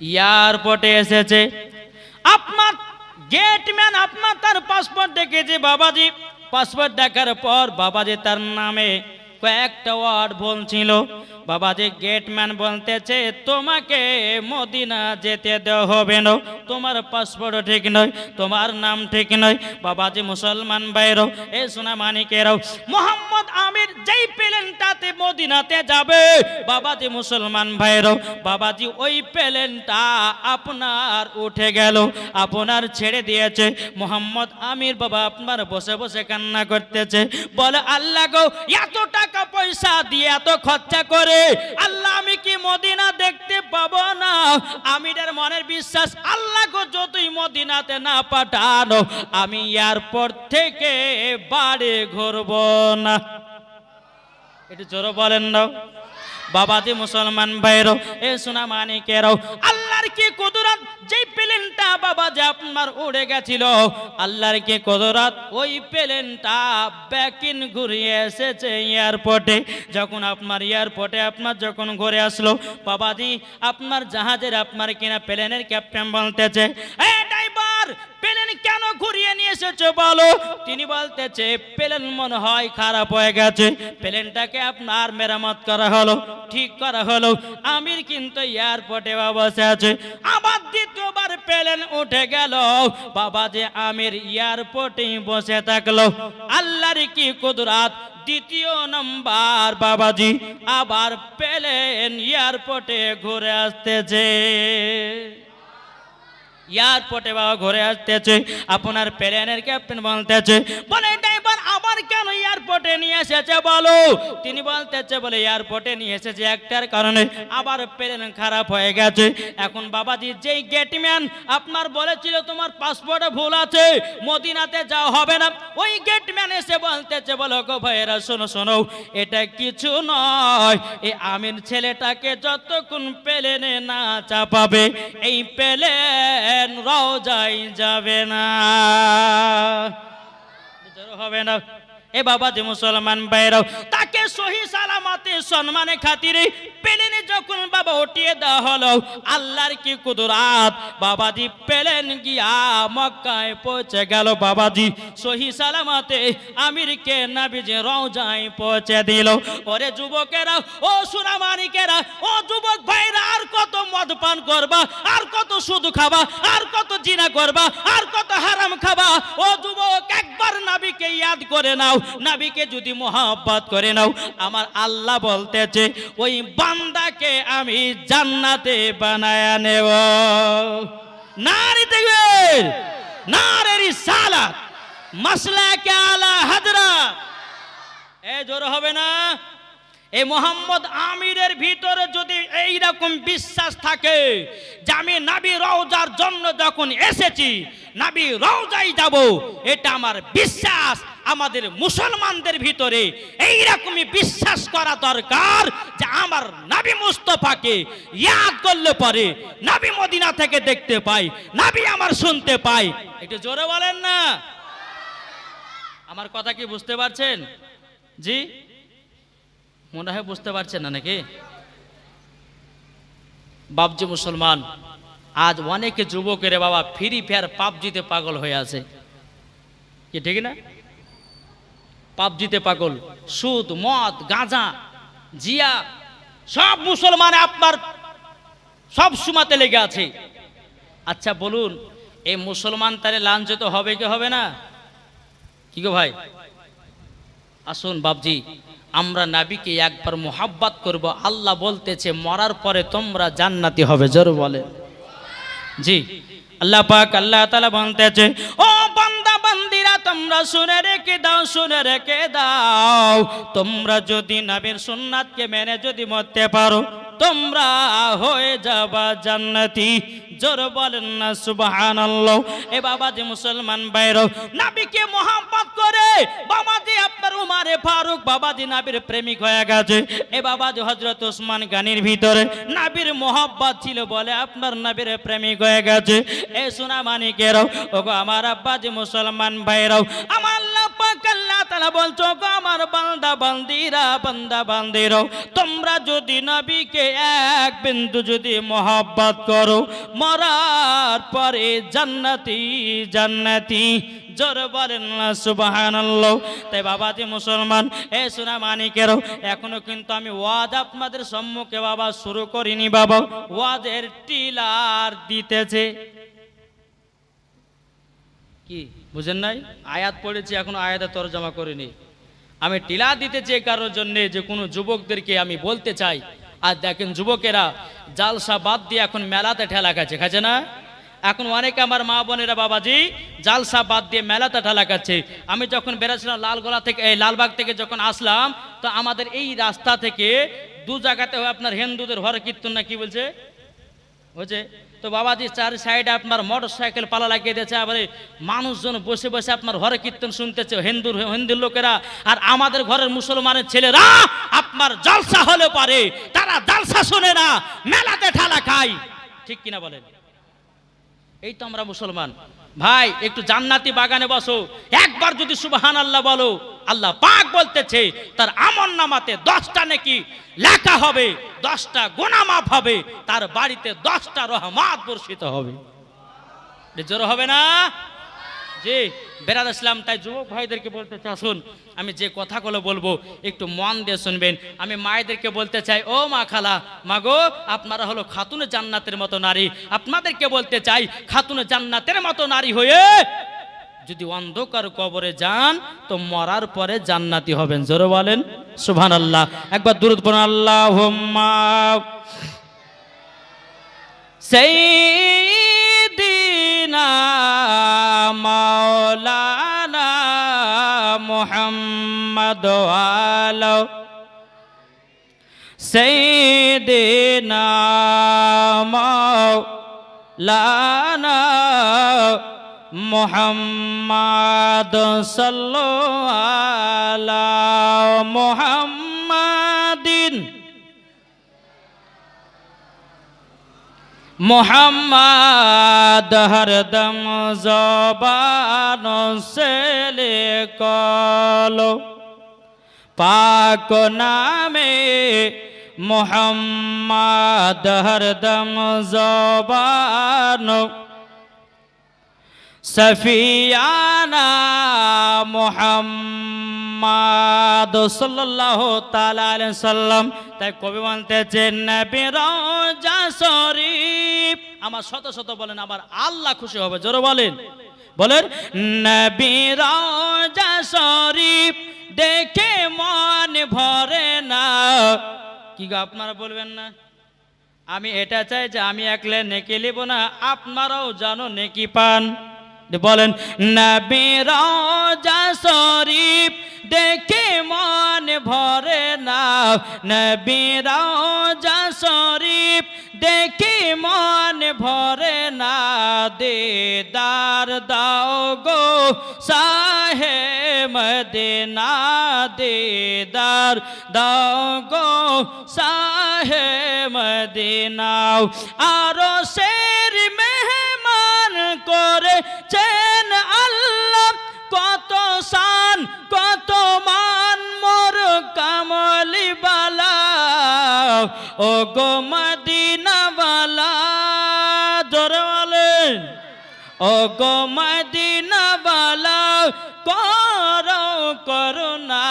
এয়ারপোর্টে এসেছে। আপনার গেটম্যান আপনার তার পাসপোর্ট দেখেছে বাবাজি। পাসপোর্ট দেখার পর বাবাজি তার নামে কয়েকটা ওয়ার্ড বলছিল। বাবাজি গেটম্যান বলতেছে, তোমাকে মদিনা যেতে দেওয়া হবে না। তোমার পাসপোর্ট ঠিক নয়, তোমার নাম ঠিক নয়। বাবাজি মুসলমান বাইরও এ সোনা মানিকেরাও, মোহাম্মদ আমির যেই প্লেনটাতে মদিনাতে যাবে, বাবাজি মুসলমান ভাইরও বাবাজি ওই প্লেনটা আপনার উঠে গেল, আপনার ছেড়ে দিয়েছে। মোহাম্মদ আমির বাবা আপনার বসে বসে কান্না করতেছে। বলে, আল্লাহ গো এত টাকা পয়সা দিয়ে এত খরচা করে আল্লাহ আমি কি মদিনা দেখতে পাবো না? আমিরের মনের বিশ্বাস, আল্লাহ গো যতই মদিনাতে না পাঠানো, আমি এয়ারপোর্ট থেকে বাড়ি ঘুরব না। এটা জোরে বলেন না। বাবাজি মুসলমান ভাইরও এ সোনা মানিকেরাও আল্লাহর কি কুদরত? যেই প্লেনটা বাবা যে আপনার উড়ে গেছিল, আল্লাহর কি কুদরত? ওই প্লেনটা ব্যাকিন ঘুরিয়ে এসেছে এয়ারপোর্টে। যখন আপনার এয়ারপোর্টে আপনার যখন ঘুরে আসলো, বাবাজি আপনার জাহাজের আপনার কিনা প্লেনের ক্যাপ্টেন বলতেছে এ এসেছ বলো। তিনি বলতেছে, প্লেন মনে হয় খারাপ হয়ে গেছে। প্লেনটাকে আপনার মেরামত করা হলো, ঠিক করা হলো। আমির কিন্তু এয়ারপোর্টে বসে আছে। আবার দ্বিতীয়বার প্লেন উঠে গেল। বাবা যে আমির এয়ারপোর্টে বসে থাকল। আল্লাহর কি কুদরাত? দ্বিতীয় নাম্বার বাবাজি আবার প্লেন এয়ারপোর্টে ঘুরে আসতেছে। এয়ারপোর্টে বাবা ঘরে আসতেছে আপনার প্লেনের ক্যাপ্টেন বলতেছে বলে ড্রাইভার আবার কেন এয়ারপোর্টে নিয়ে এসেছে বলো। তিনি বলতেছে বলে এয়ারপোর্টে নিয়ে এসেছে একটার কারণে আবার প্লেন খারাপ হয়ে গেছে। এখন বাবাজি, যেই গেটম্যান আপনার বলেছিল তোমার পাসপোর্টে ভুল আছে, মদিনাতে যাওয়া হবে না। ওই গেটম্যান এসে বলতেছে বলো, গো ভাইয়েরা, শোনো শোনো, এটা কিছু নয়। এই আমির ছেলেটাকে যতক্ষণ প্লেনে না চাপাবে, এই প্লেন রওজাই যাবে না। হবে না। এ বাবা যে মুসলমান বাইরাও তাকে সহি সালামতে সম্মানে খাতিরে পেলেনে যখন বাবা উঠিয়ে দেওয়া হলো, আল্লাহর কি কুদরাত? বাবাজি পেলেন গিয়া মক্কায় পৌঁছে গেল। বাবাজি সহি সালামতে আমিরকে নাবিজে রওজায় পৌঁছে দিল। ওরে যুবকেরা, ও সুনামানিকেরা ও যুবক ভাইরা, আর কত মদ পান করবা, আর কত সুদ খাবা, আর কত জিনা করবা, আর কত হারাম খাবা, ও যুবক, একবার নাবিকে ইয়াদ করে নাও। নাবিকে যদি মোহাব্বত করে নাও, আমার আল্লাহ বলতেছে, ওই বান্দাকে আমি জান্নাতে বানায় নেব। নারী দেখবেন নারের সালাত, মাসলাকে আলা হাজরা। এ জোর হবে না? এই মোহাম্মদ আমিরের ভিতরে যদি এই রকম বিশ্বাস থাকে যে আমি নাবি রওজার জন্য যখন এসেছি, নাবি রওজাই যাব, এটা আমার বিশ্বাস। আমাদের মুসলমানদের ভিতরে এই রকমই বিশ্বাস করা দরকার যে আমার নাবি মুস্তফাকে ইয়াদ করলে পরে নাবি মদিনা থেকে দেখতে পাই, নাবি আমার শুনতে পাই। একটু জোরে বলেন না। আমার কথা কি বুঝতে পারছেন? জি? মনে হয় বুঝতে পারছেন না নাকি? বাবজি মুসলমান, আজ অনেকে যুবকের বাবা ফ্রি ফায়ার পাবজিতে পাগল হয়ে আছে। কি, ঠিক না? পাবজিতে পাগল, সুদ, মদ, গাঁজা, জিয়া, সব মুসলমান আপনার সব সুমাতে লেগে আছে। আচ্ছা বলুন, এই মুসলমান তারে লাঞ্ছিত হবে কি হবে না? কি গো ভাই? আসুন বাবজি আমরা নাবিকে একবার মোহাব্বত করব। আল্লাহ বলতেছে, মরার পরে তোমরা জান্নাতি হবে, জোর বলে জি। আল্লাহ পাক, আল্লাহ তালা বলতেছে, ও বান্দা, বান্দিরা, তোমরা শুনে রেখে দাও, শুনে রেখে দাও। তোমরা যদি নবীর সুন্নাতকে মেনে যদি মরতে পারো, তোমরা হয়ে যাবা জান্নাতি। জোর বলেন না, সুবহানাল্লাহ। এ বাবাজি মুসলমান বাইরও নাবিকে মোহাম্মত করে বাবাজি আপনার উমারে ফারুক, বাবাজি নাবির প্রেমিক হয়ে গেছে। এ বাবাজি হজরত ওসমান গানির ভিতরে নাবির মোহাব্বত ছিল বলে আপনার নাবির প্রেমিক হয়ে গেছে। এ সোনা মানিকেরাও ওগো আমার আব্বাজি মুসলমান ভাইরাও আমার আল্লাহ পাক আল্লাহ তাআলা বলছো গো আমার বান্দা বান্দিরা, বান্দা বান্দিরও তোমরা যদি নবীকে এক বিন্দু যদি মহব্বত করো মরার পরে জান্নাতি জান্নাতি। বলেন তাই মুসলমান, এ সোনা এখনও কিন্তু আমি ওয়াজ আপনাদের সম্মুখে বাবা শুরু করিনি বাবা। ওয়াজের টিলার দিতেছে। কি, বুঝেন নাই? আয়াত পড়েছি, এখনও আয়াতে তরজমা করিনি। আমি টিলা দিতেছি এই কারোর জন্য যে কোনো যুবকদেরকে আমি বলতে চাই আর দেখেন যুবকেরা, জালসা বাদ দিয়ে এখন মেলাতে ঠেলা খাচ্ছে খাচ্ছে না? এখন অনেকে আমার মা বোনেরা, বাবাজি, জালসা বাদ দিয়ে মেলাতে ঠেলা খাচ্ছে। আমি যখন বেড়াচ্ছিলাম লালগোলা থেকে, এই লালবাগ থেকে যখন আসলাম, তো আমাদের এই রাস্তা থেকে দু জায়গাতে আপনার হিন্দুদের হর কীর্তন না কি বলছে? বুঝছে তো বাবাজি চার সাইডে আপনার মোটর সাইকেল পালা লাগিয়ে দিয়েছে, আবার মানুষজন বসে বসে আপনার ঘরে কীর্তন শুনতেছে, হিন্দুর হিন্দুর লোকেরা। আর আমাদের ঘরের মুসলমানের ছেলেরা আপনার জলসা হলে পারে, তারা জালসা শোনে না, মেলাতে ঠালা খায়। ঠিক কিনা বলেন? এই তো আমরা মুসলমান। ভাই, একটু জান্নাতি বাগানে বসো। একবার যদি সুবাহান আল্লাহ বলো, আল্লাহ পাক বলতেছে, তার আমন নামাতে দশটা নাকি লেখা হবে, দশটা গোনামাপ হবে, তার বাড়িতে দশটা রহমাত বর্ষিত হবে। জোর হবে না? জি, বেরাদ ইসলাম, তাই যুবক ভাইদেরকে বলতে চাই আসুন আমি যে কথাগুলো বলব, একটু মন দিয়ে শুনবেন। আমি মায়েদেরকে বলতে চাই, ও মা খালা, মা গো, আপনারা হলো খাতুন জান্নাতের মতো নারী। আপনাদেরকে বলতে চাই, খাতুন জান্নাতের মতো নারী হয়ে যদি অন্ধকার কবরে যান, তো মরার পরে জান্নাতি হবেন। জোরে বলেন সুভান আল্লাহ একবার দূরত আল্লাহ সেই দিনা মৌলানা মোহাম্মদ আলো সৈদিনা মৌলানা মোহাম্মদ সাল্লাল্লাহু মোহাম্মদ মোহাম্মদ হরদম জবান সে কলো। পাক নামে মোহাম্মদ হরদম জবান। সফিয়ানা মোহাম্মদ তাআলা আলাইহি সাল্লাম। তাই কবি বলতেছেন শরীফ। আমার শত শত বলেন, আমার আল্লাহ খুশি হবে। জোরে বলেন। বলেন, নবী রওজা শরীফ দেখে মন ভরে না। কি গো, আপনারা বলবেন না? আমি এটা চাই যে আমি একলে নেকি লিব না, আপনারাও জানো নেকি পান। বলেন, নবী রওজা শরীফ দেখে মন ভরে না নবী রওজা শরীফ দেখে মন ভরে না দেদার দাও গো সাহে মদিনা, দেদার দাও গো সাহে মদিনাও আরও শের ও গো মদিনা বালা জোরে বলেন। ও গো মদিনা বালা করো করুণা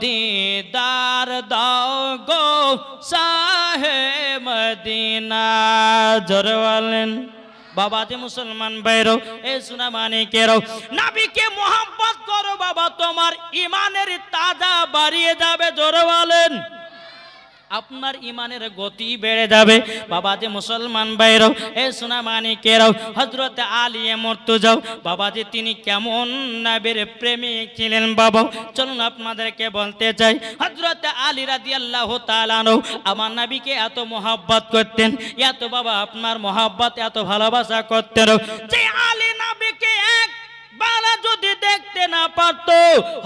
দিদার দাও গো সাহে মদিনা, জোরে বলেন। বাবা যে মুসলমান বাইরো এ সুনা মানে কেরো নাবিকে মোহাম্মত করো বাবা, তোমার ইমানের তাজা বাড়িয়ে যাবে, জোরে বলেন। আপনার ইমানের গতি বেড়ে যাবে। বাবা যে মুসলমান বাইরও এ সোনা মানিকেরাও হজরত আলী মরতে যাও বাবা যে তিনি কেমন নাবের প্রেমিক ছিলেন বাবা। চলুন আপনাদেরকে বলতে চাই হজরত আলী রাদি আল্লাহ তালানো আমার নাবিকে এত মোহাব্বত করতেন, এত বাবা আপনার মোহাব্বত, এত ভালোবাসা করতেন। যে যদি দেখতে না পারত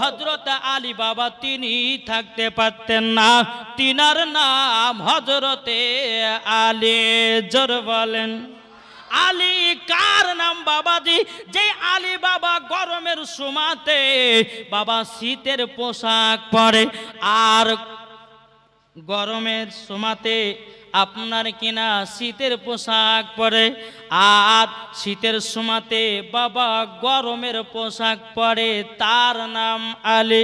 হজরত আলী বাবা তিনি থাকতে পারতেন না। তিনার নাম হজরতে আলী, জোর বলেন। আলী কার নাম বাবাজি? যে আলী বাবা গরমের সময়তে বাবা শীতের পোশাক পরে, আর গরমের সময়তে আপনার কিনা শীতের পোশাক পরে আর শীতের সময়তে বাবা গরমের পোশাক পরে, তার নাম আলী।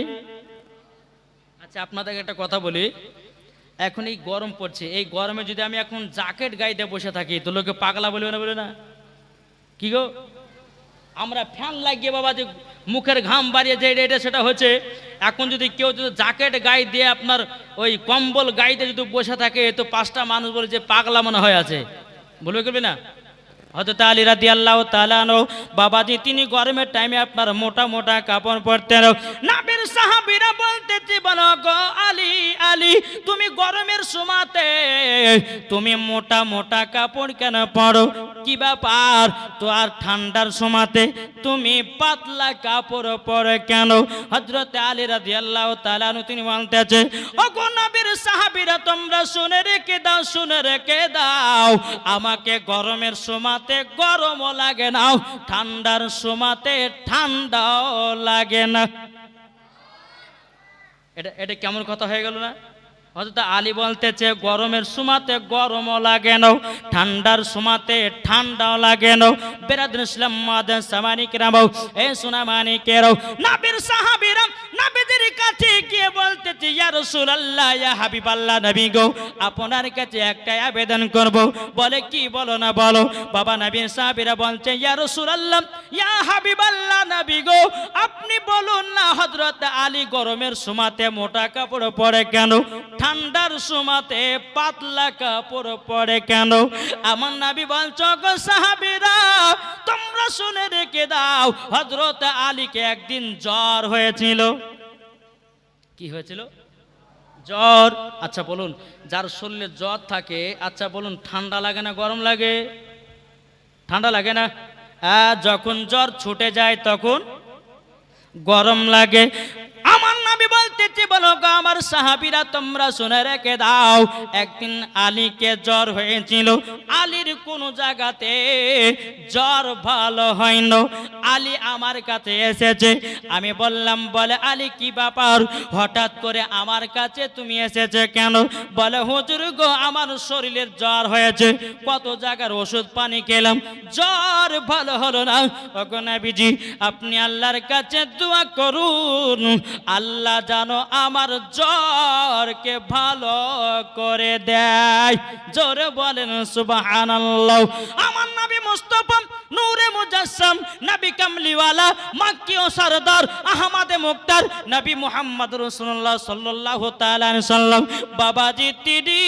আচ্ছা আপনাদেরকে একটা কথা বলি। এখন এই গরম পড়ছে। এই গরমে যদি আমি এখন জ্যাকেট গাইতে বসে থাকি, তো লোকে পাগলা বলবে না বলবে না? কি গো? আমরা ফ্যান লাগিয়ে বাবা যে মুখের ঘাম বাড়িয়ে যে এটা সেটা হচ্ছে, এখন যদি কেউ যদি জ্যাকেট গায়ে দিয়ে আপনার ওই কম্বল গাইতে যদি বসে থাকে, তো পাঁচটা মানুষ বলে যে পাগলা মনে হয় আছে। বলবে করবে না? বাবাজি, তিনি গরমের টাইমে আপনার মোটা মোটা কাপড় পরতেন। তুমি গরমের সময়তে, তুমি মোটা মোটা কাপড় কেন পরো? কি ব্যাপার? তো আর ঠান্ডার সময়তে তুমি পাতলা কাপড় পরে কেন? হজরত আলী রাদি আল্লাহ তালানু তিনি বলতেছে ও নবীর সাহাবিরা, তোমরা শুনে রেখে দাও, শুনে রেখে দাও। আমাকে গরমের সময়তে গরমও লাগে না, ঠান্ডার সময়তে ঠান্ডাও লাগে না। এটা এটা কেমন কথা হয়ে গেল না? হয়তো আলী বলতেছে, গরমের সুমাতে গরমও লাগে না, ঠান্ডার সুমাতে ঠান্ডাও লাগে না। বেরাদ ইসলাম মাদান সামানিক রাম এ সোনা মানিকেরাও। নাবির সাহাবিরাম কাছে গিয়ে বলতেছে, ইয়া রাসূলুল্লাহ, ইয়া হাবিবাল্লাহ নবী গো, আপনার কাছে একটা আবেদন করব। বলে, কি বলো না বলো? বাবা নবীর সাহাবিরা বলছে ইয়া রাসূলুল্লাহ, ইয়া হাবিবাল্লাহ নবী গো, আপনি বলুন না হযরত আলী গরমের সময়তে মোটা কাপড় পরে কেন? ঠান্ডার সময়তে পাতলা কাপড় পরে কেন? আমার নবী বলছ গো সাহাবিরা, তোমরা শুনে রেখে দাও, হযরত আলীকে একদিন জ্বর হয়েছিল। কি হয়েছিল? জ্বর। আচ্ছা বলুন, যার শরীরে জ্বর থাকে আচ্ছা বলুন, ঠান্ডা লাগে না, গরম লাগে? ঠান্ডা লাগে না? হ্যাঁ যখন জ্বর ছুটে যায় তখন গরম লাগে। বলতেছি বলো গো আমার সাহাবিরা, তোমরা শুনে রেখে দাও। একদিন আলীকে জ্বর হয়েছিল। আলীর কোন জায়গাতে জ্বর ভালো না আলী আমার কাছে এসেছে। আমি বললাম, বলে আলী, কি ব্যাপার? হঠাৎ করে আমার কাছে তুমি এসেছে কেন? বলে, হুজুর গো, আমার শরীরের জ্বর হয়েছে। কত জায়গার ওষুধ পানি খেলাম। জ্বর ভালো হলো না। ওগো নবীজি, আপনি আল্লাহর কাছে দোয়া করুন। আল্লাহ জানো আমার জ্বরকে ভালো করে দেয়। জোরে বলেন, সুবহানাল্লাহ। আমার নবী মুস্তাফা নূরে মুজাসসাম, নবী কামলিওয়ালা, মাক্কি ও সরদার, আহমদে মুক্তার, নবী মুহাম্মদ রাসূলুল্লাহ সাল্লাল্লাহু তাআলা আলাইহি সাল্লাম বাবাজি তিনি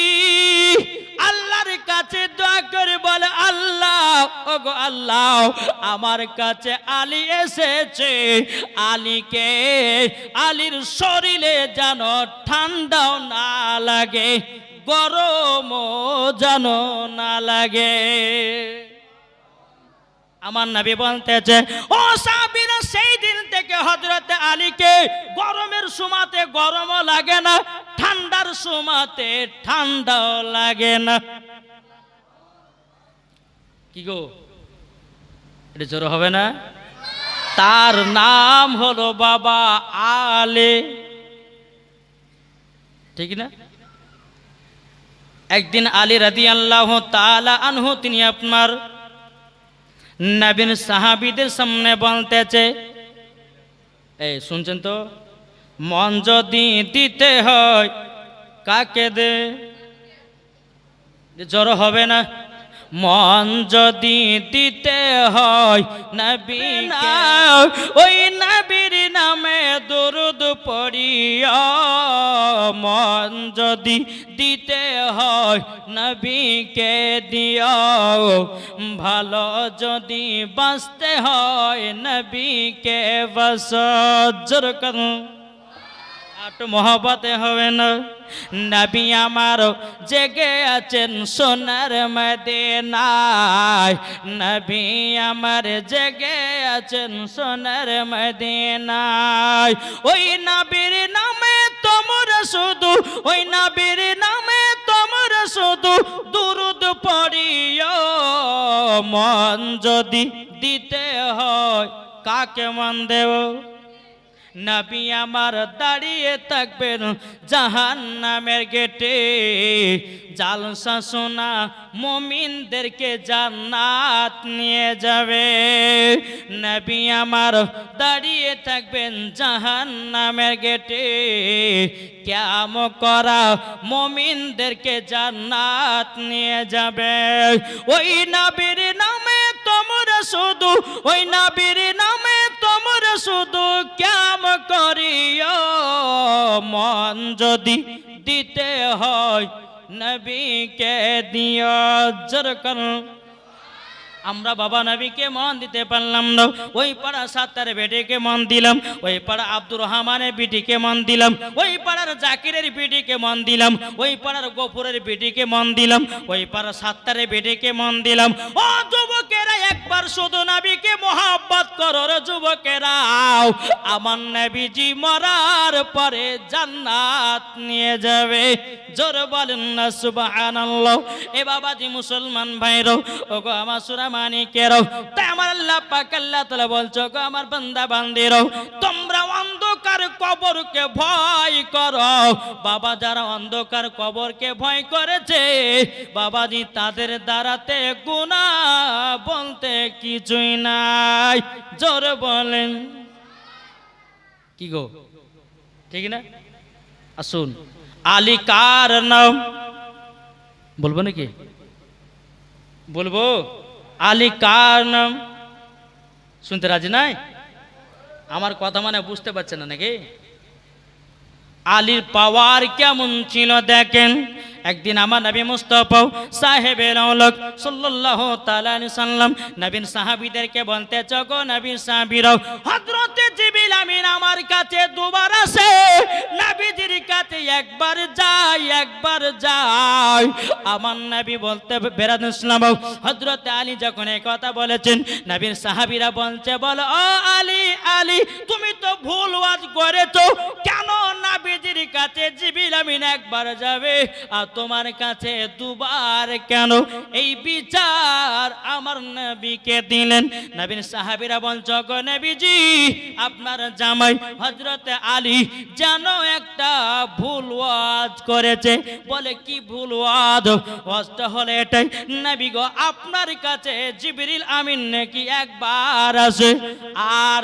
আল্লাহর কাছে দোয়া করে বলে, আল্লাহ, ওগো আল্লাহ, আমার কাছে আলী এসেছে। আলীকে, আলীর শরীরে যেন ঠান্ডাও না লাগে, গরমও যেন না লাগে। আমার নবী বলতেছে, ও সাবিরা, সেই থেকে হজরত আলীকে গরমের সময়তে গরমও লাগে না, ঠান্ডার সময়তে ঠান্ডাও লাগে না। কি গো? এটা জোর হবে না? তার নাম হলো বাবা আলে। ঠিক না? একদিন আলী রাদি আল্লাহ তালা আনহু, তিনি আপনার নবীন সাহাবিদের সামনে বলতেছে এই শুনছেন তো? মন যদি দিতে হয় কাকে দে? জ্বর হবে না? মন যদি দিতে হয় নবী ওই নবীর নামে দরুদ পড়িয়া, মন যদি দিতে হয় নবীকে দিও ভালো যদি বাঁচতে হয় নবীকে বস জোর একটু মহব্বতে হবে না। নবী আমার জেগে আছেন সোনার মদিনায়। নবী আমার জেগে আছেন সোনার মদিনায়। ওই নবীর নামে তোমরা শুধু, ওই নবীর নামে তোমরা শুধু দুরুদ পড়িও। মন যদি দিতে হয়, কাকে মন দেব? নবী আমার দাঁড়িয়ে থাকবেন জাহান নামের গেটে। জালসা সোনা মমিনদেরকে জান্নাত নিয়ে যাবে। নবী আমার দাঁড়িয়ে থাকবেন জাহান নামের গেটে। ক্যাম করা মমিনদেরকে জান্নাত নিয়ে যাবে। ওই নবীর নামে তোমরা শুধু, ওই নবীর নামে তোমরা শুধু ক্যাম করিও মন যদি দিতে হয় নবীকে দিও যেরকম আমরা বাবা নবীকে মন দিতে পারলাম না। ওই পাড়া সাত্তার বেটিকে মন দিলাম, ওই পাড়া আব্দুর রহমানের বিটিকে মন দিলাম, ওই পাড়ার জাকিরের বিটিকে মন দিলাম, ওই পাড়ার গফুরের বিটিকে মন দিলাম, ওই পাড়ার সাত্তারের বেটিকে মন দিলাম। ও যুবকেরা, একবার শুধু নবীকে মোহাব্বত করো রে যুবকেরা। আমার নবীজি মরার পরে জান্নাত নিয়ে যাবে। জোর বলেন না, সুবহানাল্লাহ। এ বাবাজি মুসলমান ভাইরো, ওগো আমার সুরা মানিকেরো তাই আল্লাহ পাক আল্লাহ বলছো, গো আমার বান্দা বান্দিরো তোমরা অন্ধকার কবরকে ভয় করো। বাবা যারা অন্ধকার কবরকে ভয় করেছে, বাবাজি তাদের দ্বারাতে গুনাহ বলতে কিছুই নাই। জোর বলেন। কি গো? ঠিক না? আসুন। আলী কার নাম? বলব নাকি? বলব? আলী কার নাম? শুনতে রাজি নাই? আমার কথা মানে বুঝতে পারছে না নাকি? আলীর পাওয়ার কেমন ছিল দেখেন? একদিন আমার নবী মুস্তফা সাহেবের অলক সাল্লাল্লাহু তাআলা সাল্লাম নবীন সাহাবীদেরকে বলতে চগো নবীন সাহাবীরাও, হযরতে জিবরিল আমিন আমার কাছে দুবার আসে, নবীজির একবার যাই একবার যাই আমার নবী বলতে বেরাদ ইসলাম হযরতে আলী যখন এই কথা বলেছেন, নবীর সাহাবীরা বলছে, বলো, ও আলী আলী, তুমি তো ভুল ওয়াজ করেছ। কেন নবীজির কাছে জিবরিল আমিন একবার যাবে? আর তোমার কাছে দুবার কেন? এই বিচার আমার নবীকে দিলেন। নবীন সাহাবিরা বলছো নবীজি, আপনার জামাই হযরতে আলী যেন একটা ভুল ওয়াজ করেছে। বলে, কি ভুল ওয়াজ? ওয়াজটা হলে এটাই, নবী গো, আপনার কাছে জিবরিল আমিন নাকি একবার আসে? আর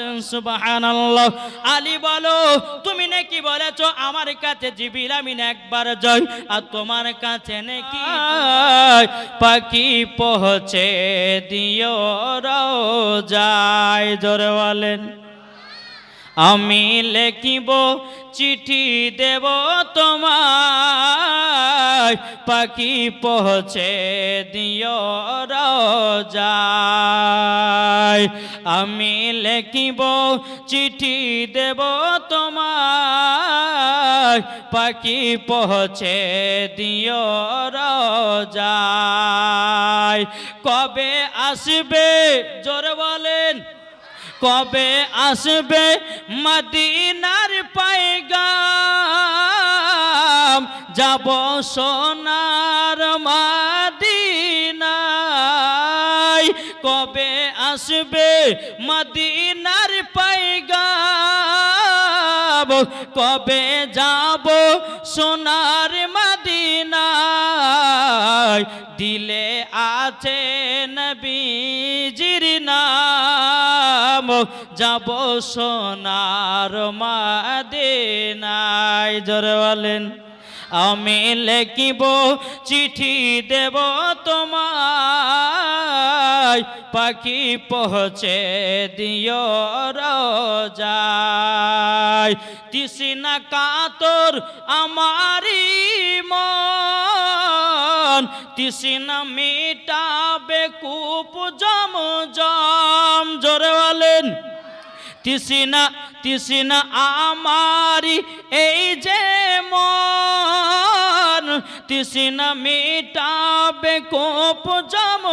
বলেন, সুবহানাল্লাহ। আলী বলো, তুমি নাকি বলেছ, আমার কাছে জিবিল আমিন একবার জয় আর তোমার কাছে নাকি পাখি পৌঁছে দিও রাও যায় জোরে বলেন। আমি লেখিব চিঠি দেব তোমায়। পাখি পৌঁছে দিও যায় আমি লেখিব চিঠি দেব তোমায়। পাখি পৌঁছে দিও যায় কবে আসবে জোর বলেন? কবে আসবে মদিনার পাইগাম যাব সোনার মদিনায়। কবে আসবে মদিনার পাইগাম কবে যাব সোনার মদিনায়? দিলে আছে নবীজির নাম। যাব সোনার মাদিনায়। জোরে বলেন, আমি লেখিব চিঠি দেব তোমায়। পাখি পৌঁছে দিও যায় তিসিনা কাতর আমারি মন। তিসিনা মিটাবে কূপ জম জোরে বলেন তিসিনা তিসিনা আমারি এই যে মন তিসিনা মিটাবে কোপ জম